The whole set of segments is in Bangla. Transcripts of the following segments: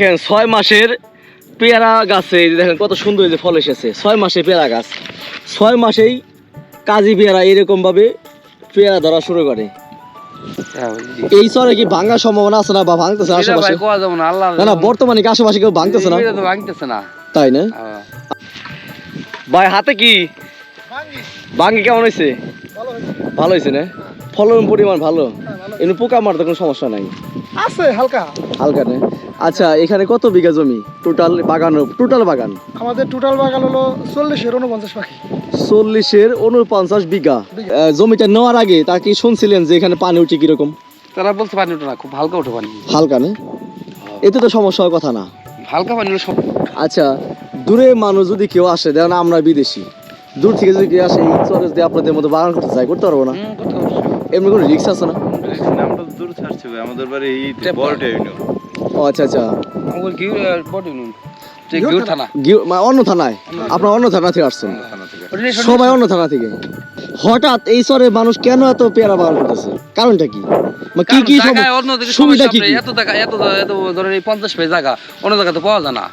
দেখেন ছয় মাসের পেয়ারা গাছে দেখেন কত সুন্দর যে ফল এসেছে। ছয় মাসে পেয়ারা গাছ। ছয় মাসেই কাজী পেয়ারা এরকম ভাবে পেয়ারা ধরা শুরু করে। এই চরে কি ভাঙার সম্ভাবনা আছে না বা ভাঙতেছে আশেপাশে? না না না বর্তমানে কি আশেপাশে কেউ ভাঙতেছে না? তো ভাঙতেছে না। তাই না? ভাই হাতে কি? ভাঙি কেমন হয়েছে ভালো হয়েছে না? ফলন পরিমাণ ভালো? এমনি পোকা মারতে কোনো সমস্যা নাই? আছে হালকা। হালকা না? আচ্ছা এখানে কত বিঘা জমি? টোটাল বাগান টোটাল বাগান? আমাদের টোটাল বাগান হলো চল্লিশের উনপঞ্চাশ পাখি। চল্লিশের উনপঞ্চাশ বিঘা। জমিটা নেওয়ার আগে তা কি শুনছিলেন যে এখানে পানি উঠে কীরকম? তারা বলছে পানি ওঠে না খুব হালকা ওঠে পানি। হালকা না? এতে তো সমস্যা হওয়ার কথা না। হালকা পানি হলে সব আচ্ছা দূরে মানুষ যদি কেউ আসে দেখেন আমরা বিদেশি। দূর থেকে যদি কেউ আসে এই যদি আপনাদের মতো বাগান করতে চাই করতে পারব না। এমনি কোনো রিক্স আছে না? তো দূর ছাড়ছে আমাদের বাড়ি এই বড়টা ইউনিয়ন ও আচ্ছা আচ্ছা। বডি নুন। থানা। মানে অন্য থানায়। আপনার অন্য থানা থেকে আসছেন। সবাই অন্য থানা থেকে। হঠাৎ এই চরে মানুষ কেন এত পেয়ারা বাগান করতেছে? কারণটা কি? মানে কি কি সুবিধা কি এত টাকা এত এত ধরেন এই পঞ্চাশ পেয়ে জায়গা অন্য জায়গাতে পাওয়া যায় না।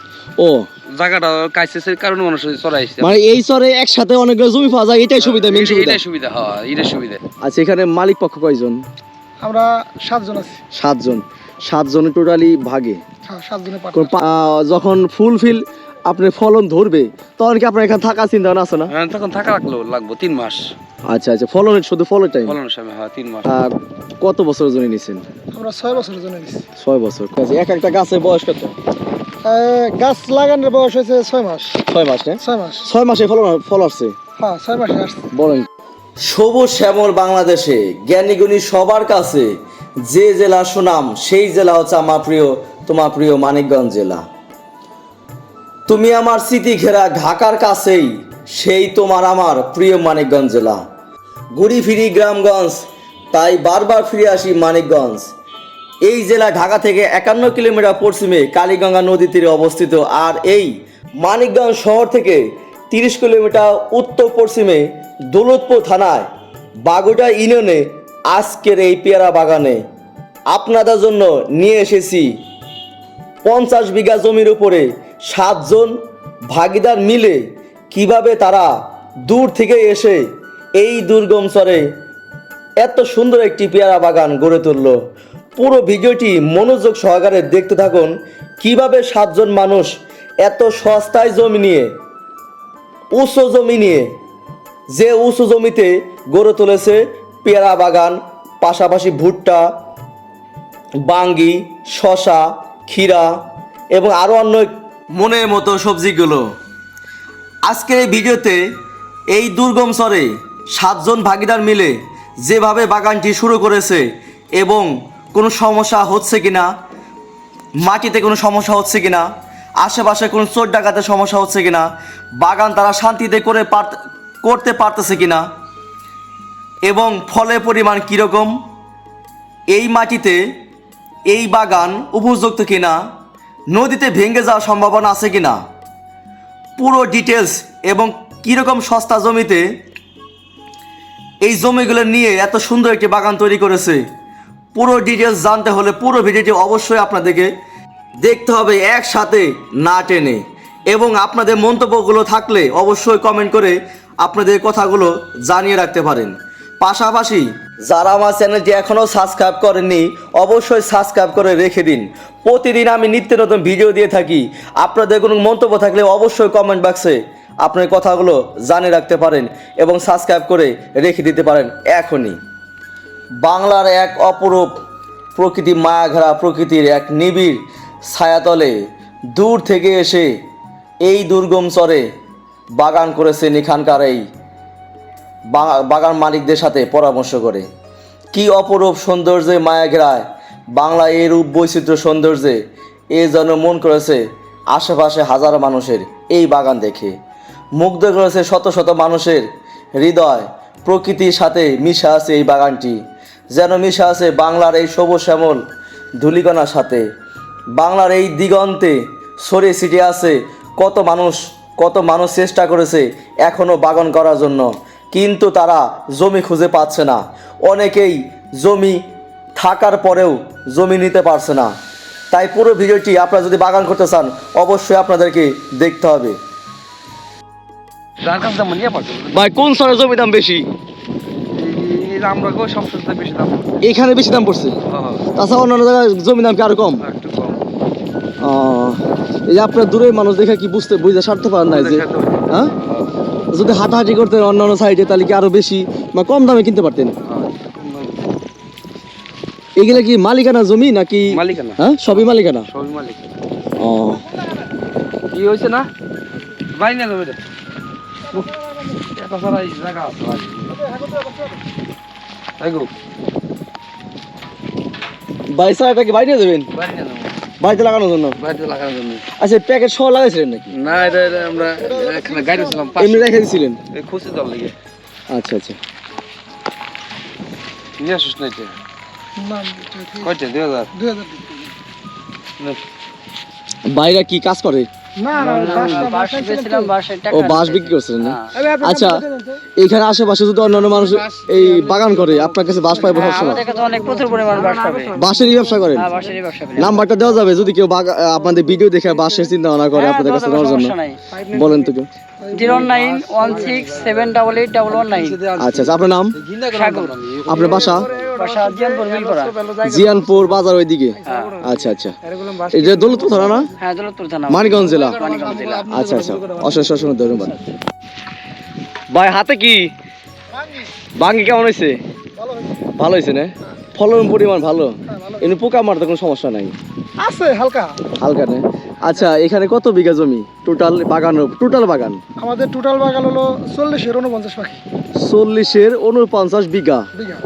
ও। জায়গাটা কাইসেসের কারণে মানুষ চলে আসছে। মানে এই চরে একসাথে অনেকগুলো জমি পাওয়া যায় এটাই সুবিধা মেন সুবিধা। এটাই সুবিধা হয় এটাই সুবিধা। আচ্ছা এখানে মালিক পক্ষ কয়জন? আমরা সাতজন আছি। সাতজন। সাতজনে টোটালি ভাগে। হ্যাঁ যখন ফুল ফিল আপনার ফলন ধরবে তখন কি আপনার এখানে থাকা চিন্তা ভাবনা আছে না? হ্যাঁ, তখন থাকা লাগল লাগবো তিন মাস। আচ্ছা আচ্ছা ফলনের শুধু ফলের টাইম ফলনের সময় হয় তিন মাস। কত বছর জন্য নিছেন? আমরা ছয় বছরের জন্য নিচ্ছি ছয় বছর এক একটা গাছের বয়স কত? গাছ লাগানোর বয়স হয়েছে ছয় মাস। ছয় মাস ছয় মাস। ছয় মাসে ফলন ফল আসছে? হ্যাঁ ছয় মাসে আসছে। বলেন। সবুজ শ্যামল বাংলাদেশে জ্ঞানীগুণী সবার কাছে যে জেলা সুনাম, সেই জেলা হচ্ছে আমার প্রিয়, তোমার প্রিয় মানিকগঞ্জ জেলা। তুমি আমার স্মৃতি ঘেরা ঢাকার কাছেই, সেই তোমার আমার প্রিয় মানিকগঞ্জ জেলা। ঘুরি ফিরি গ্রামগঞ্জ, তাই বারবার ফিরে আসি মানিকগঞ্জ। এই জেলা ঢাকা থেকে একান্ন কিলোমিটার পশ্চিমে কালীগঙ্গা নদী তীরে অবস্থিত, আর এই মানিকগঞ্জ শহর থেকে তিরিশ কিলোমিটার উত্তর পশ্চিমে দৌলতপুর থানায় বাগুড়া ইউনিয়নে আজকের এই পেয়ারা বাগানে আপনাদের জন্য নিয়ে এসেছি পঞ্চাশ বিঘা জমির উপরে সাতজন ভাগিদার মিলে কীভাবে তারা দূর থেকে এসে এই দুর্গম চরে এত সুন্দর একটি পেয়ারা বাগান গড়ে তুলল। পুরো ভিডিওটি মনোযোগ সহকারে দেখতে থাকুন, কীভাবে সাতজন মানুষ এত সস্তায় জমি নিয়ে, উঁচু জমি নিয়ে, যে উঁচু জমিতে গড়ে তুলেছে পেয়ারা বাগান, পাশাপাশি ভুট্টা, বাঙ্গি শশা ক্ষীরা এবং আরও অন্য মনের মতো সবজিগুলো। আজকের এই ভিডিওতে এই দুর্গম স্বরে সাতজন ভাগিদার মিলে যেভাবে বাগানটি শুরু করেছে এবং কোনো সমস্যা হচ্ছে কি না মাটিতে কোনো সমস্যা হচ্ছে কিনা, আশেপাশে কোনো চোর ডাকাতের সমস্যা হচ্ছে কিনা, বাগান তারা শান্তিতে করে করতে পারতেছে কিনা এবং ফলের পরিমাণ কীরকম? এই মাটিতে এই বাগান উপযুক্ত কিনা? নদীতে ভেঙে যাওয়ার সম্ভাবনা আছে কিনা? পুরো ডিটেলস এবং কীরকম সস্তা জমিতে এই জমিগুলো নিয়ে এত সুন্দর একটি বাগান তৈরি করেছে? পুরো ডিটেলস জানতে হলে পুরো ভিডিওটি অবশ্যই আপনাদেরকে দেখতে হবে একসাথে না টেনে। এবং আপনাদের মন্তব্যগুলো থাকলে অবশ্যই কমেন্ট করে আপনাদের কথাগুলো জানিয়ে রাখতে পারেন। পাশাপাশি যারা আমার চ্যানেলটি এখনও সাবস্ক্রাইব করেননি, অবশ্যই সাবস্ক্রাইব করে রেখে দিন। প্রতিদিন আমি নিত্য নতুন ভিডিও দিয়ে থাকি। আপনাদের কোনো মন্তব্য থাকলে অবশ্যই কমেন্ট বক্সে আপনার কথাগুলো জানিয়ে রাখতে পারেন এবং সাবস্ক্রাইব করে রেখে দিতে পারেন এখনই। বাংলার এক অপরূপ প্রকৃতি মায়াঘেরা প্রকৃতির এক নিবিড় ছায়াতলে দূর থেকে এসে এই দুর্গম চরে বাগান করেছেন এখানকার এই বাগান মালিকদের সাথে পরামর্শ করে। কি অপরূপ সৌন্দর্যে মায়াঘেরায় বাংলা এই রূপ বৈচিত্র্য সৌন্দর্যে এ যেন মন করেছে আশেপাশে হাজার মানুষের এই বাগান দেখে। মুগ্ধ করেছে শত শত মানুষের হৃদয়। প্রকৃতির সাথে মিশে আছে এই বাগানটি। যেন মিশে আছে বাংলার এই সবুজ শ্যামল ধুলিকণার সাথে। বাংলার এই দিগন্তে সরে ছিটিয়ে আছে কত মানুষ কত মানুষ চেষ্টা করেছে এখনও বাগান করার জন্য। কিন্তু তারা জমি খুঁজে পাচ্ছে না। অনেকেই জমি থাকার পরেও জমি নিতে পারছে না। তাই পুরো ভিডিওটি আপনারা যদি বাগান করতে চান অবশ্যই আপনাদেরকে দেখতে হবে। ভাই কোন সরের জমি দাম বেশি? এখানে বেশি দাম পড়ছে। তাছাড়া অন্যান্য জায়গায় জমি দাম কি আরও কম? আহ, এই আপনার দূরের মানুষ দেখে কি বুঝতে বুঝতে সারতে পারেন না যে হ্যাঁ যদি হাঁটাহাঁটি করতেন অন্যান্য সাইডে তাহলে কি আরও বেশি বা কম দামে কিনতে পারতেন? এগুলা কি মালিকানা জমি নাকি? মালিকানা। হ্যাঁ? সবই মালিকানা? সবই মালিক ও। কি হয়েছে না? বাই না দেবে এটা সারা জায়গা আছে ভাই। গো। বাড়ি এটা কি বাইরে দেবেন বাইরে না দেবো বাড়িতে লাগানোর জন্য? বাড়িতে লাগানোর জন্য। আচ্ছা প্যাকেট সহ লাগাইছিলেন নাকি? না এটা আমরা এখানে গাড়ি ছিলাম এমনি রেখে দিয়েছিলেন খুশি দল লেগে। আচ্ছা আচ্ছা। নিয়ে আসুস না এটা? কয়টা? দুই হাজার? দুই হাজার বাইরে কি কাজ করে? ও বাঁশ বিক্রি করছিলেন আচ্ছা এইখানে আশেপাশে যদি অন্যান্য মানুষ এই বাগান করে আপনার কাছে বাঁশ পাইবো সবসময় কাছে অনেক প্রচুর পরিমাণ বাস পাবে। বাঁশেরই ব্যবসা করেন? হ্যাঁ বাসেরই ব্যবসা করি নাম্বারটা দেওয়া যাবে যদি কেউ আপনাদের ভিডিও দেখে বাঁশের চিন্তা ভাবনা করে আপনাদের কাছে নেওয়ার জন্য। বলেন তো আচ্ছা আচ্ছা আপনার নাম? আপনার বাসা? জিয়ানপুর বাজার ওইদিকে? আচ্ছা আচ্ছা। এটা দৌলতপুর থানা না? হ্যাঁ দৌলতপুর থানা। মানিকগঞ্জ জেলা? আচ্ছা আচ্ছা। অশেষ অসংখ্য ধন্যবাদ। ভাই হাতে কি? বাঙ্গি কেমন হয়েছে ভালো হয়েছে না? ফলন পরিমাণ ভালো? এমনি পোকা মারতে কোনো সমস্যা নাই? আছে হালকা। হালকা না? আচ্ছা এখানে কত বিঘা জমি? টোটাল বাগান টোটাল বাগান? আমাদের টোটাল বাগান হলো চল্লিশের উনপঞ্চাশ পাখি। চল্লিশের উনপঞ্চাশ বিঘা। বিঘা।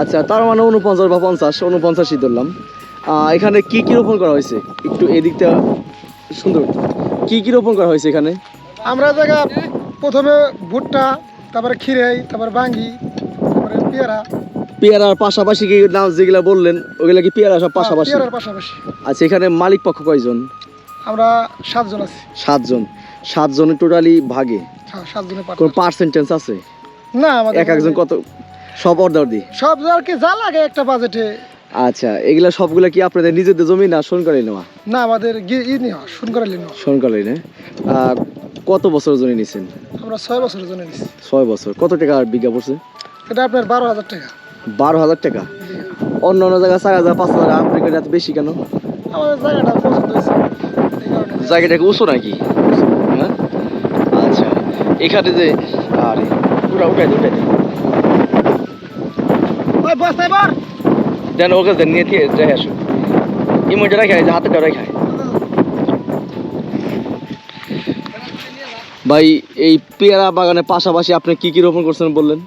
আচ্ছা তার মানে উনপঞ্চাশ বা পঞ্চাশ উনপঞ্চাশই ধরলাম। এখানে কি কি রোপণ করা হয়েছে? একটু এদিকটা সুন্দর। কি কি রোপণ করা হয়েছে এখানে? আমরা জায়গা প্রথমে ভুট্টা তারপরে খিরাই তারপরে বাঙ্গি তারপরে পেয়ারা। পেয়ারার পাশাপাশি কি নাম যেগুলা বললেন ওগুলা কি পেয়ারা সব পাশাপাশি? পেয়ারার পাশাপাশি। আচ্ছা এখানে মালিক পক্ষ কয়জন? আমরা সাতজন আছি। সাতজন। সাতজনের টোটালি ভাগে? হ্যাঁ সাতজনের কোন পার্সেন্টেজ। আছে? না আমাদের এক একজন কত সব অর্ডার দি সব আর কি যা লাগে একটা বাজেটে আচ্ছা এগুলা সবগুলা কি আপনাদের নিজেদের জমি না শোন করে নেওয়া? না আমাদের গি- ই নেওয়া শুন করে নেওয়া। শোন করে না। আহ, কত বছর জন্য নিছেন? আমরা ছয় বছরের জন্য নিচ্ছি ছয় বছর। কত টাকা বিঘা পড়ছে? এটা আপনার বারো হাজার টাকা। বারো হাজার টাকা? অন্য অন্য জায়গায় চার হাজার পাঁচ হাজার আপনার এখানে এত বেশি কেন? আমাদের জায়গাটা পছন্দ হয়েছে। এই কারণে। জায়গাটা কি উঁচু নাকি? হ্যাঁ? আচ্ছা এখানে যে আরে উঠা উঠাই দে, উঠাই দে। বস এবার। দেন ওকে দেন নিয়ে দিয়ে যাই আসো ইমোটা রাখে যে হাতে রাখে ভাই এই পেয়ারা বাগানের পাশাপাশি আপনি কি কি রোপণ করছেন বললেন?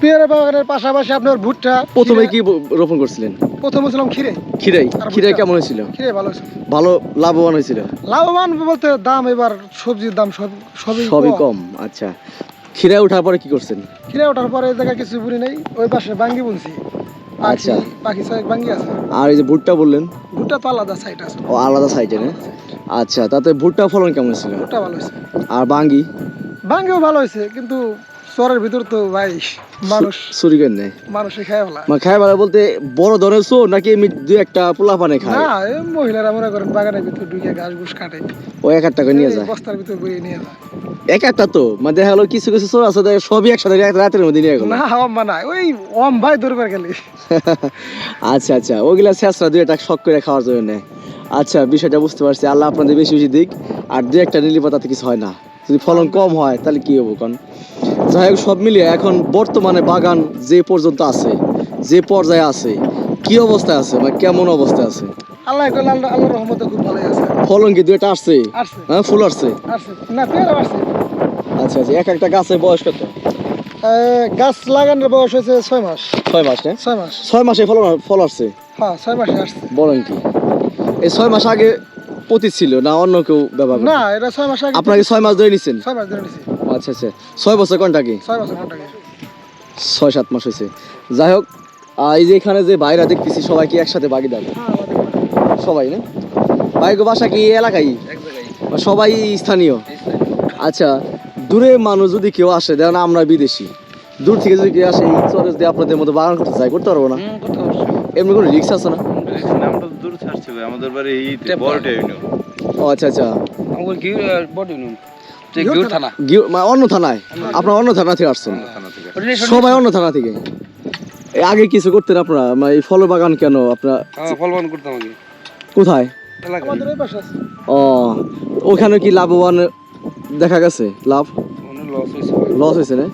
পেয়ারা বাগানের পাশাপাশি আপনার ভুট্টা প্রথমে কি রোপণ করছিলেন? প্রথমে ছিলাম খিরে। খিরাই খিরাই কেমন হয়েছিল? খিরে ভালো ভালো লাভবান হয়েছিল? লাভবান বলতে দাম এবার সবজির দাম সব সবই সবই কম আচ্ছা। খিরাই ওঠার পরে কি করছেন? খিরে ওঠার পরে এই জায়গায় কিছু বুড়ি নাই ওই পাশে বাঙ্গি বুনছি। আচ্ছা। বাকি সাইড বাঙ্গি আছে। আর এই যে ভুট্টা বললেন? ভুট্টা তো আলাদা সাইড আছে। ও আলাদা সাইডে না? আচ্ছা তাতে ভুট্টা ফলন কেমন ছিল? ভুট্টা ভালো হয়েছে। আর বাঙ্গি? বাঙ্গিও ভালো হয়েছে কিন্তু চরের ভিতর তো ভাই মানুষ চুরি করে নেয় মানুষই খায় ফেলা। মানে খায় বলতে বড় ধরনের চোর নাকি এমনি দুই একটা পোলা পানে খায়? না মহিলারা মনে করেন বাগানের ভিতর ঢুকে ঘাস ঘুষ কাটে। ও এক একটা করে নিয়ে যায়? বস্তার ভিতর নিয়ে যায়। এক একটা তো? মানে দেখা গেলো কিছু কিছু চোর আছে সবই একসাথে এক রাতের মধ্যে নিয়ে গেল। না বানায় ওই অম ভাই দরবার গেলে। আচ্ছা আচ্ছা ওগুলা শেষরা দুই একটা শখ করে খাওয়ার জন্য। আচ্ছা বিষয়টা বুঝতে পারছি আল্লাহ আপনাদের বেশি বেশি দিক। আর দুই একটা নিলি তাতে কিছু হয় না। যদি ফলন কম হয় তাহলে কি হব কারণ যাই হোক সব মিলিয়ে এখন বর্তমানে বাগান যে পর্যন্ত আছে যে পর্যায়ে আছে কি অবস্থায় আছে বা কেমন অবস্থায় আছে? আল্লাহ করলে আল্লাহ আল্লাহর রহমতে খুব ভালোই আছে। ফলন কি দুইটা আসছে? হ্যাঁ ফুল আসছে? আসছে। না পেয়ারা আসছে। আচ্ছা আচ্ছা এক একটা গাছের বয়স কত? গাছ লাগানোর বয়স হয়েছে ছয় মাস। ছয় মাস না ছয় মাস। ছয় মাসে ফলন ফল আসছে? হ্যাঁ ছয় মাসে আসছে। বলেন কি? এই ছয় মাস আগে পতি ছিল না অন্য কেউ ব্যবহার না এটা ছয় মাস আগে আপনাকে ছয় মাস ধরে নিচ্ছেন? ছয় মাস ধরে নিছি আচ্ছা আচ্ছা ছয় বছর কোনটা কি? ছয় বছর কোনটাকে ছয় সাত মাস হয়েছে। যাই হোক এই যে এখানে যে বাইরা দেখতেছি সবাই কি একসাথে বাগিদার? হ্যাঁ সবাই না? বাইক বাসা কি এই এলাকায়? এক জায়গায়। বা সবাই স্থানীয়? আচ্ছা দূরে মানুষ যদি কেউ আসে দেখেন আমরা বিদেশি দূর থেকে যদি কেউ আসে চরে যদি আপনাদের মতো বাগান করতে চাই করতে পারব না? এমনি কোনো রিক্স আছে না? আমরা তো দূর ছাড়ছি ছাড়ছে আমাদের বাড়ি ও আচ্ছা আচ্ছা। থানা। অন্য থানায়। আপনার অন্য থানা থেকে আসছেন। সবাই অন্য থানা থেকে। আগে কিছু করতেন আপনারা? মানে এই ফল বাগান কেন আপনার? হ্যাঁ ফল বান করতাম আগে। কোথায়? এলাকা আমাদের ওই পাশে আছে। ও ওখানে কি লাভবান দেখা গেছে? লাভ? লস হয়েছে। না?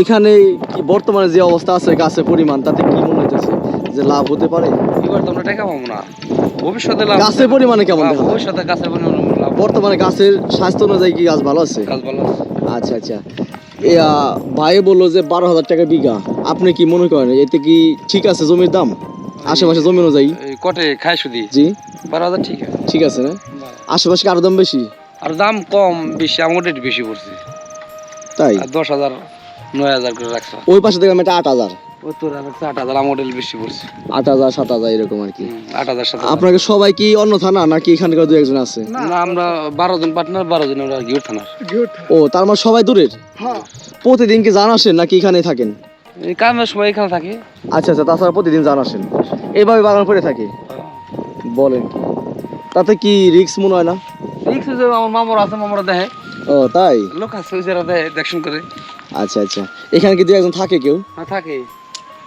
এখানে কি বর্তমানে যে অবস্থা আছে গাছের পরিমাণ তাতে কি মনে হইতেছে যে লাভ হতে পারে? এবার তো আমরা টাকা পাবো না। ভবিষ্যতে লাভ গাছের পরিমাণে কেমন হ্যাঁ, ভবিষ্যতে গাছের পরিমাণ বর্তমানে গাছের স্বাস্থ্য অনুযায়ী কি গাছ ভালো আছে? গাছ ভালো আছে। আচ্ছা আচ্ছা। ভাই বলল যে বারো হাজার টাকা বিঘা। আপনি কি মনে করেন এতে কি ঠিক আছে জমির দাম? আশেপাশে জমি অনুযায়ী। কটে খাই শুধু। জি। বারো হাজার ঠিক আছে। ঠিক আছে না? আশেপাশে আরও দাম বেশি? আর দাম কম বেশি আমার বেশি পড়ছে। তাই? দশ হাজার নয় হাজার করে রাখছে। ওই পাশে দেখলাম এটা আট হাজার। আট হাজার আমার রেট বেশি পড়ছে। আট হাজার সাত হাজার এরকম আর কি। হুম, আট হাজার সাত হাজার। আপনাকে সবাই কি অন্য থানা নাকি এখানকার দু একজন আছে? না আমরা বারো জন পার্টনার বারো জন আমরা গিউর থানার। ও তার মানে সবাই দূরের? হ্যাঁ। প্রতিদিন কি জান আসেন নাকি এখানে থাকেন? এই কামের সময় এখানে থাকে। আচ্ছা আচ্ছা তাছাড়া প্রতিদিন জান আসেন। এইভাবে বাগান করে থাকে? বলেন কি? তাতে কি রিক্স মনে হয় না? রিক্স আমার মামার আছে মামারা দেখে। ও তাই? লোক আছে ওই যারা দেখে দেখশন করে। আচ্ছা আচ্ছা। এখানে কি দু একজন থাকে কেউ? না থাকে।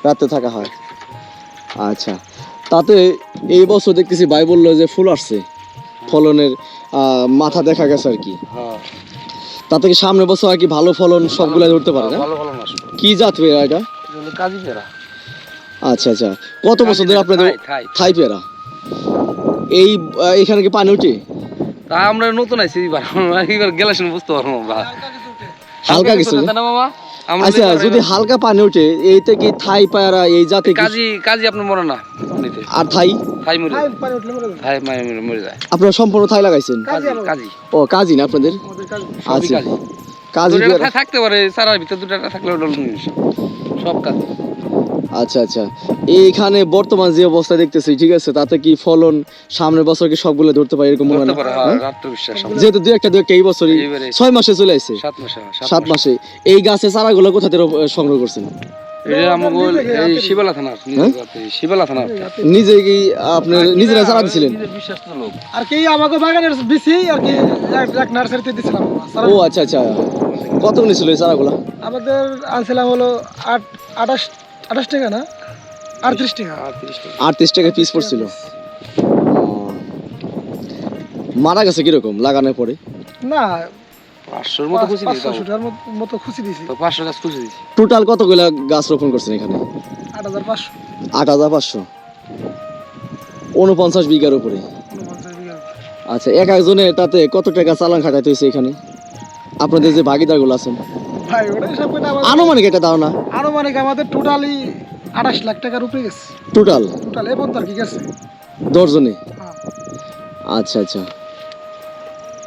রাতে থাকা হয়। আচ্ছা। তাতে এই বছর দেখতেছি ভাই বলল যে ফুল আসছে। ফলনের মাথা দেখা গেছে আর কি। হ্যাঁ। তাতে কি সামনে বছর আর কি ভালো ফলন সবগুলা ধরতে পারে না? কি জাত পেয়ারা এটা? কাজী পেরা আচ্ছা আচ্ছা। কত বছর ধরে আপনাদের থাই, পেয়ারা এই এখানে কি পানি উঠে? তা আমরা নতুন আইছি এবার। এবার গেলে বুঝতে পারব হালকা কিছু না মামা? আচ্ছা যদি হালকা পানি ওঠে এইতে কি থাই পায়রা এই জাতে কাজী কাজী আপনার মরে না আর থাই? থাই মরে হাই যায়। পানি উঠলে মরে থাই মরে- মরে যায়। আপনারা সম্পূর্ণ থাই লাগাইছেন? কাজী কাজী ও কাজী না আপনাদের? আমাদের কাজ। আচ্ছা। কাজী থাকতে পারে সারার ভিতর দুটো থাকলে সব কাজ। আচ্ছা আচ্ছা। এইখানে বর্তমান যে অবস্থা দেখতেছি ঠিক আছে? তাতে কি ফলন সামনের বছর কি সবগুলো ধরতে পারে এরকম মনে হয় হ্যাঁ? যেহেতু দু একটা দু একটা এই বছরই ছয় মাসে চলে আসছে সাত মাসে হ্যাঁ, মাসে। এই গাছের চারাগুলো কোথা থেকে সংগ্রহ করছেন? এটা আমাকে এই শিবালা থানার নিজের গাতে, শিবালা থানার। নিজে কি আপনি নিজেরা চারা দিছিলেন? নিজের বিশ্বাস তো লোক। আর কি আমাকে বাগানের বেশি আর কি এক- এক নার্সারিতে দিছিলাম। ও আচ্ছা আচ্ছা। কত নিছিল এই চারাগুলো? আমাদের আনছিলাম হলো আট আঠাশ আঠাশ টাকা না? আটত্রিশ টাকা। আটত্রিশ টাকা। পিস পড়ছিল। মারা গেছে কীরকম লাগানোর পরে? না পাঁচশোর মতো খুশি দিয়েছি পাঁচশো মতো- মতো খুশি দিছি পাঁচশো গাছ খুশি দিয়েছি। টোটাল কতগুলা গাছ রোপণ করছেন এখানে? আট হাজার পাঁচশো। আট হাজার পাঁচশো। উনপঞ্চাশ বিঘার উপরে। আচ্ছা এক একজনের তাতে কত টাকা চালান খাটাইতে হয়েছে এখানে? আপনাদের যে ভাগিদারগুলো আছেন। ভাই ওটা হিসাব করে আমাদের আনুমানিক এটা ধারণা আনুমানিক আমাদের টোটালি আঠাশ লাখ টাকার উপরে গেছে। টোটাল? টোটাল এবং তার কি গেছে। দশজনে হ্যাঁ। আচ্ছা আচ্ছা।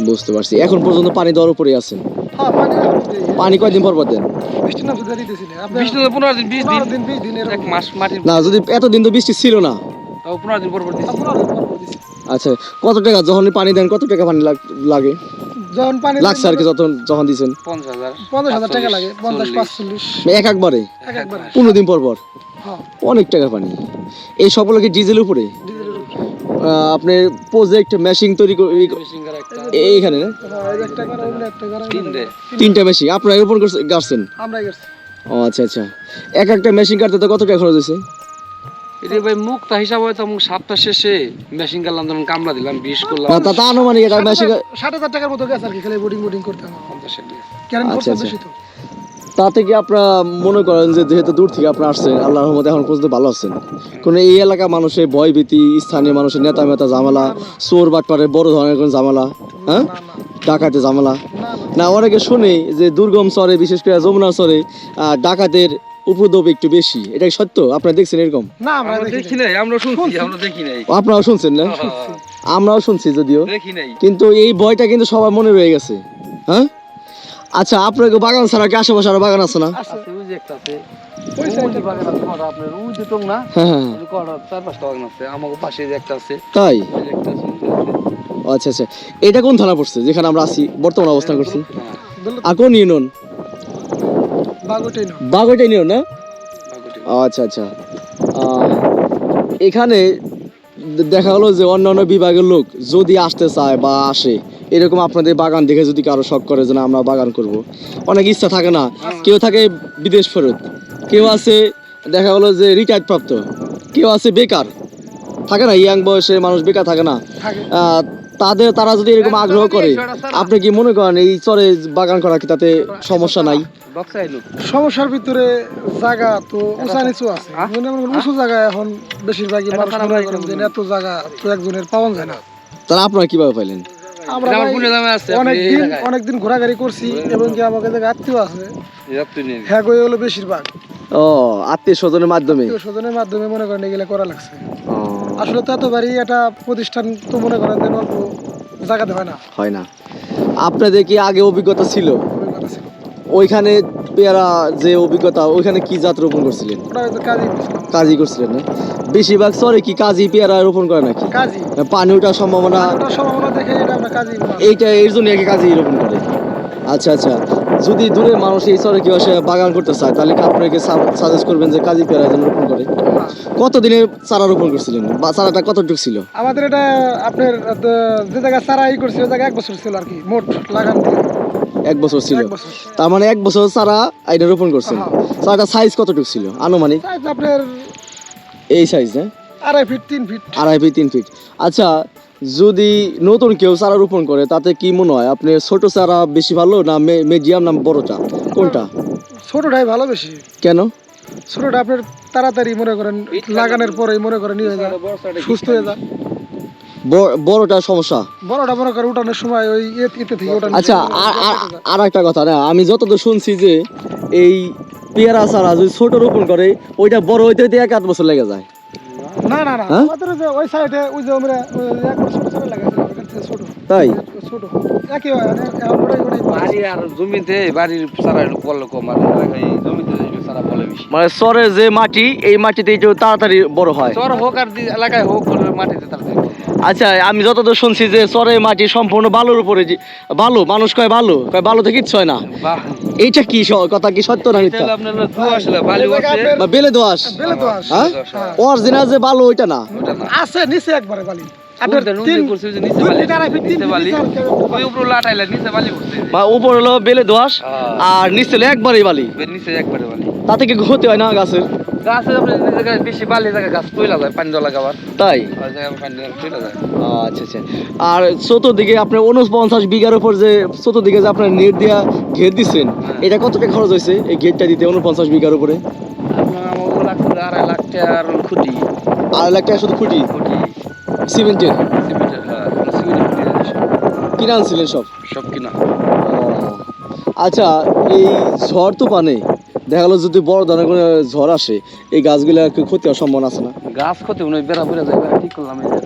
বুঝতে পারছি। এখন পর্যন্ত পানি দেওয়ার উপরে আছেন হ্যাঁ পানি এখন দেই। কয়দিন পর পর দেন? না। না যদি এতদিন তো বৃষ্টি ছিল না। হ্যাঁ। আচ্ছা কত টাকা যখন পানি দেন কত টাকা পানি লাগে? যখন পানি লাগছে আর কি যখন যখন পঞ্চাশ হাজার। টাকা লাগে পঞ্চাশ চল্লিশ। পাঁচচল্লিশ এক একবারে? এক একবার। পনেরো দিন পর পর? হ্যাঁ। অনেক টাকা পানি। এই সবগুলো কি ডিজেলের উপরে। আপনি প্রজেক্ট মেশিন তৈরি করে এইখানে না? তিনটা। মেশিন আপনারা করছে- গাছছেন ও আচ্ছা আচ্ছা। এক একটা মেশিন কাটতে তো কত টাকা খরচ হয়েছে এটা ভাই মুক্তা হিসাব হয় তো শেষে মেশিন কাটলাম ধরুন কামলা দিলাম বিশ করলাম। তা তা আনুমানিক এটা মেশিন ষাট হাজার টাকার মতো গেছে আর কি খালি বোর্ডিং বোর্ডিং করতে আমার পঞ্চাশ ষাট দিয়ে। ক্যারেন্ট আচ্ছা, আচ্ছা। তাতে কি আপনারা মনে করেন যে যেহেতু দূর থেকে আপনারা আসছেন আল্লাহ রহমতে এখন পর্যন্ত ভালো আছেন? কোন এই এলাকা মানুষের ভয় ভীতি স্থানীয় মানুষের নেতা মেতা ঝামেলা চোর বাটপারে বড় ধরনের কোন ঝামেলা হ্যাঁ? ডাকাতে না না। অনেকে শুনে যে দুর্গম চরে বিশেষ করে যমুনা চরে ডাকাতের উপদ্রব একটু বেশি এটা সত্য? আপনারা দেখছেন এরকম? না আমরা দেখি নাই। আমরা শুনছি আমরা দেখি নাই। আপনারাও শুনছেন না? হ্যাঁ, আমরাও শুনছি যদিও। দেখি নাই। কিন্তু এই ভয়টা কিন্তু সবার মনে রয়ে গেছে। হ্যাঁ? আচ্ছা আপনার বাগান ছাড়া কি আশেপাশে আরও বাগান আছে না? তাই? আচ্ছা আচ্ছা। এটা কোন থানা পড়ছে যেখানে আমরা আছি বর্তমান অবস্থান করছি? হ্যাঁ, দৌলত আর কোন ইউনিয়ন? বাগুটাই না? আচ্ছা আচ্ছা। এখানে দেখা হলো যে অন্য অন্য বিভাগের লোক যদি আসতে চায় বা আসে এরকম আপনাদের বাগান দেখে যদি কারও শখ করে যে না আমরা বাগান করব। অনেক ইচ্ছা থাকে না। কেউ থাকে বিদেশ ফেরত। কেউ আছে দেখা হলো যে রিটায়ার্ড প্রাপ্ত। কেউ আছে বেকার। থাকে না ইয়াং বয়সের মানুষ বেকার থাকে না। তাদের তারা যদি এরকম আগ্রহ করে আপনি কি মনে করেন এই চরে বাগান করা কি তাতে সমস্যা নাই? সমস্যার ভিতরে জায়গা তো উঁচা নিচু আছে। উঁচু জায়গা এখন বেশিরভাগই মানুষ মনে করেন এত জায়গা তো একজনের পাওয়া যায় না। তাহলে আপনারা কীভাবে পাইলেন? আমরা আমার ভাই পুনে দামে আছে আপনি অনেক দিন জায়গায়। ঘোরাঘুরি করছি এবং কি আমাকে আত্মীয় আছে। হ্যাঁ গই হলো বেশিরভাগ। ও আত্মীয় স্বজনের মাধ্যমে? স্বজনের মাধ্যমে মনে করেন এগুলো করা লাগছে। আসলে তো এত বাড়ি একটা প্রতিষ্ঠান তো মনে করেন যে অল্প জায়গাতে হয় না। হয় না। আপনাদের কি আগে অভিজ্ঞতা ছিল? অভিজ্ঞতা ছিল। ওইখানে পেয়ারা যে অভিজ্ঞতা ওইখানে কি জাত রোপণ করছিলেন? কাজই করছিলেন না? বেশিরভাগ চরে কি কাজই পেয়ারা রোপণ করে নাকি? পানি ওঠার সম্ভাবনা কাজই। এইটা এর জন্য আগে কাজই রোপণ করে। আচ্ছা আচ্ছা। যদি দূরের মানুষ এই কেউ এসে বাগান করতে চায় তাহলে কি আপনাকে সাজেস্ট করবেন যে কাজী পেয়ারা যেন রোপণ করে কতদিনে চারা রোপণ করছিলেন বা চারাটা কতটুকু ছিল? আমাদের এটা আপনার যে জায়গায় সারা ই করছে ওই জায়গায় এক বছর ছিল আর কি মোট লাগান এক বছর ছিল। তার মানে এক বছর চারা এটা রোপণ করছেন। হ্যাঁ। চারাটা সাইজ কতটুকু ছিল? আনুমানিক? আপনার এই সাইজ হ্যাঁ? আড়াই ফিট তিন ফিট আড়াই ফিট তিন ফিট আচ্ছা যদি নতুন কেউ চারা রোপণ করে তাতে কি মনে হয়? আপনি ছোট চারা বেশি ভালো না মিডিয়াম না বড়টা? কোনটা? ছোটটাই ভালো বেশি। কেন? ছোটটা আপনার তাড়াতাড়ি মনে করেন লাগানোর পরে মনে করেন ইয়ে যায় সুস্থ হয়ে যায়। বড়টা সমস্যা? বড়টা মনে করেন উঠানোর সময় ওই এতে থেকে ওঠানো আচ্ছা আর- একটা কথা না আমি যতদূর শুনছি যে এই পেয়ারা চারা যদি ছোট রোপণ করে ওইটা বড় হইতে হইতে এক আধ বছর লেগে যায়। না না না হ্যাঁ? আমাদের যে ওই সাইডে ওই যে আমরা ছোট ছোট লাগাইছিলাম ছোট। তাই? ছোট। একই হয় মানে ওটাই ওটাই বাড়ি আর জমিতে বাড়ির একটু পড়লে কম আর এই জমিতে মানে চরের যে মাটি এই মাটিতে একটু তাড়াতাড়ি বড় হয়। চর হোক আর এলাকায় হোক মাটিতে তাড়াতাড়ি আচ্ছা আমি যতদূর শুনছি যে চরের মাটি সম্পূর্ণ বালুর উপরে বালু মানুষ কয় বালু? কয় বালুতে কিচ্ছু হয় না। এইটা কি কথা কি সত্য না মিথ্যা? বালি বেলে বেলে তো আস হ্যাঁ। অরিজিনাল যে বালু ওইটা না? আছে নিচে একবারে বালি। বালি বালি। উপরে লাটাইলে নিচে বালি করছে বা উপর হলো বেলে দোয়াশ হ্যাঁ। আর নিচে হলো একবারই বালি। নিচে একবারে বালি। তাতে কি ক্ষতি হয় না গাছের? গাছে বেশি বালি জায়গায় গাছ তৈলা যায় পানি জল তাই? আচ্ছা আচ্ছা। আর চতুর্দিকে আপনার উনপঞ্চাশ বিঘার উপর যে চতুর্দিকে যে আপনার নেট দিয়া ঘের দিচ্ছেন এটা কত টাকা খরচ হয়েছে এই গেটটা দিতে উনপঞ্চাশ বিঘার উপরে? আড়াই লাখ টাকার খুঁটি। আড়াই লাখ টাকা শুধু খুঁটি? খুঁটি। সিমেন্টের? সিমেন্টের হ্যাঁ। আনছিলেন সব? কিনা। আচ্ছা এই ঝড় তো পানে দেখা গেলো যদি বড় ধরনের কোনো ঝড় আসে এই গাছগুলো একটু ক্ষতি হওয়ার সম্ভাবনা আছে না? গাছ ক্ষতি মনে হয় বেড়া বেড়া যায় বেড়া ঠিক করলাম করে।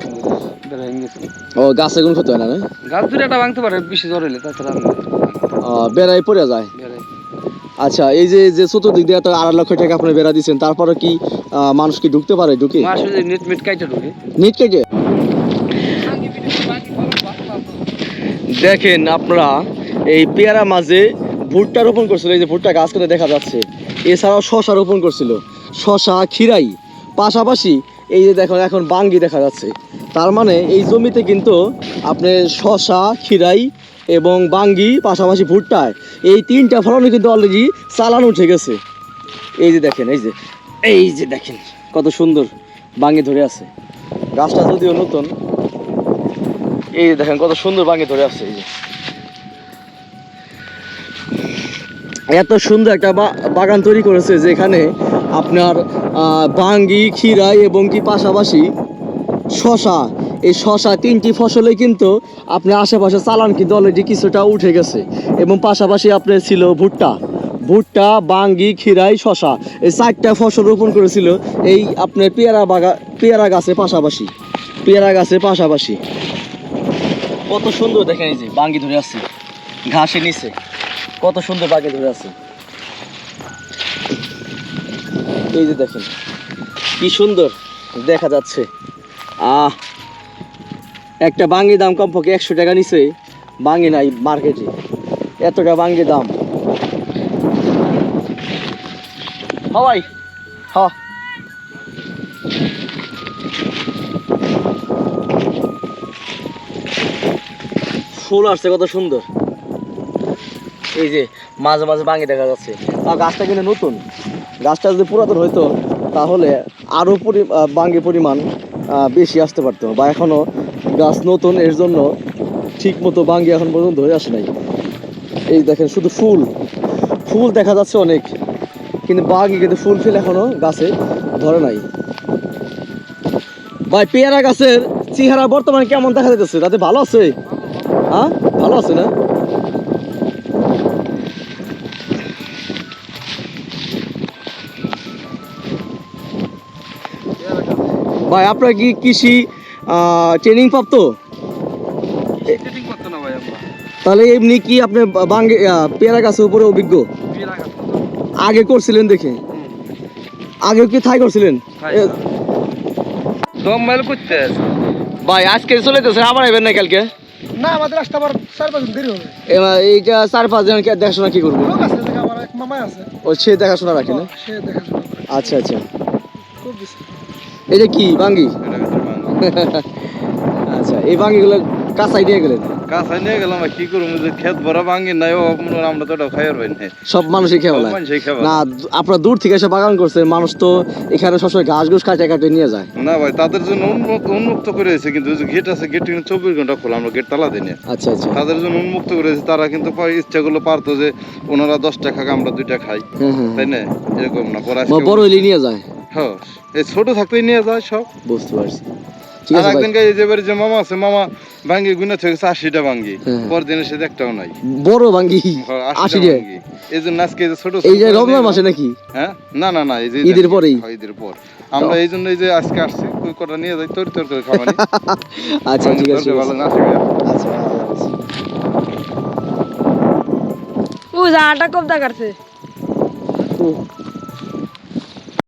বেড়া ভেঙে গেছে। ও গাছে কোনো ক্ষতি হয় না গাছ দুটাটা ভাঙতে পারে বেশি জ্বর হলে তাছাড়া বেড়ায় পড়ে যায়? আচ্ছা এই যে যে চতুর্দিক দিয়ে এত আড়াই লক্ষ টাকা আপনি বেড়া দিচ্ছেন তারপরে কি মানুষ কি ঢুকতে পারে ঢুকে? মাস নেট মেট কাইটা ঢুকে। নেট কেটে? দেখেন আপনারা এই পেয়ারা মাঝে ভুট্টা রোপণ করছিল, এই যে ভুট্টা গাছ করে দেখা যাচ্ছে। এছাড়াও শশা রোপণ করছিল। শশা খিরাই পাশাপাশি এই যে দেখুন এখন বাঙ্গি দেখা যাচ্ছে। তার মানে এই জমিতে কিন্তু আপনি শশা খিরাই এবং বাঙ্গি, পাশাপাশি ভুট্টায়, এই তিনটা ফলনই কিন্তু অলরেডি চালান উঠে গেছে। এই যে দেখেন, এই যে এই যে দেখেন, কত সুন্দর বাঙ্গি ধরে আছে। গাছটা যদিও নতুন, এই দেখেন, কত সুন্দর বাঙ্গি ধরে আছে, এই যে। এত সুন্দর একটা বাগান তৈরি করেছে যেখানে আপনার বাঙ্গি খিরাই এবং কি পাশাপাশি শশা। এই শশা তিনটি ফসলে কিন্তু আপনার আশেপাশে চালান কিন্তু অলরেডি কিছুটা উঠে গেছে। এবং পাশাপাশি আপনার ছিল ভুট্টা। ভুট্টা, বাঙ্গি খিরাই শশা। এই চারটা ফসল রোপণ করেছিল এই আপনার পেয়ারা বাগা, পেয়ারা গাছের পাশাপাশি। পেয়ারা গাছের পাশাপাশি। কত সুন্দর দেখেন এই যে বাঙ্গি ধরে আছে ঘাসের নিচে। কত সুন্দর পাখি ধরে আছে। এই যে দেখেন, কি সুন্দর দেখা যাচ্ছে। আহ, একটা বাঙ্গি দাম কমপক্ষে একশো টাকা নিচে বাঙ্গি নাই মার্কেটে এতটা বাঙ্গি দাম। হাই হ। ফুল আসছে কত সুন্দর। এই যে মাঝে মাঝে ভাঙি দেখা যাচ্ছে। আর গাছটা কিন্তু নতুন। গাছটা যদি পুরাতন হইতো, তাহলে আরও পরি বাঙ্গি পরিমাণ বেশি আসতে পারতো। বা এখনও গাছ নতুন, এর জন্য ঠিক মতো বাঙ্গি এখন পর্যন্ত হয়ে আসে নাই। এই দেখেন শুধু ফুল। ফুল দেখা যাচ্ছে অনেক। কিন্তু বাঙ্গি কিন্তু ফুল ফিল এখনও গাছে ধরে নাই। ভাই, পেয়ারা গাছের চেহারা বর্তমানে কেমন দেখা যাচ্ছে তাতে ভালো আছে? হ্যাঁ ভালো আছে না? ভাই আপনার কি কৃষি ট্রেনিং প্রাপ্ত? তাহলে এমনি কি আপনি বাঙ্গে পেয়ারা গাছের উপরে অভিজ্ঞ? আগে করছিলেন দেখে। আগে কি থাই করছিলেন? দম মাইল করতে। ভাই আজকে চলে যেতেছে আবার আইবেন না কালকে? না আমাদের আসতে আবার চার পাঁচ দিন দেরি হবে। এইটা চার পাঁচ জন দেখাশোনা কি করব? লোক আছে আমার এক মামাই আছে। ও সে দেখাশোনা রাখে না? সে দেখাশোনা আচ্ছা আচ্ছা। এটা কি বাঙ্গি। আচ্ছা এই বাঙ্গিগুলো কাঁচাই দিয়ে গেলেন? কাঁচাই নিয়ে গেলাম কি করব? যে ক্ষেত ভরা ভাঙ্গি নাই ও আমরা তো খাইয়ার পাই না সব মানুষই খেয়ে। না আপনারা দূর থেকে এসে বাগান করছে মানুষ তো এখানে সবসময় ঘাস ঘুষ কাটে কাটে নিয়ে যায়। না ভাই তাদের জন্য উন্মুক্ত উন্মুক্ত করে দিয়েছে কিন্তু যে গেট আছে গেট কিন্তু চব্বিশ ঘণ্টা খোলা আমরা গেট তালা দিই আচ্ছা আচ্ছা। তাদের জন্য উন্মুক্ত করে দিয়েছে তারা কিন্তু পা- ইচ্ছা করলে পারতো যে ওনারা দশটা খাক আমরা দুইটা খাই। তাই না? এরকম না বড় নিয়ে যায়। হ্যাঁ এই ছোট থাকতেই নিয়ে যায় সব। বুঝতে পারছি। ঠিক আছে একদিন এই যে বাড়ি যে মামা আছে মামা ভাঙ্গি গুনে থেকে আশিটা ভাঙ্গি। হ্যাঁ। পরদিনের সাথে একটাও নাই। বড় হ্যাঁ, আশি ভাঙ্গি। এই জন্য আজকে যে ছোট এই যে রমজান মাসে নাকি? হ্যাঁ? না না না এই যে ঈদের পরেই? হ্যাঁ, ঈদের পর। আমরা এই জন্য এই যে আজকে আসছি কটা নিয়ে যাই তোর তোর করে খাবানি আচ্ছা ঠিক আছে ভালো না আচ্ছা ও।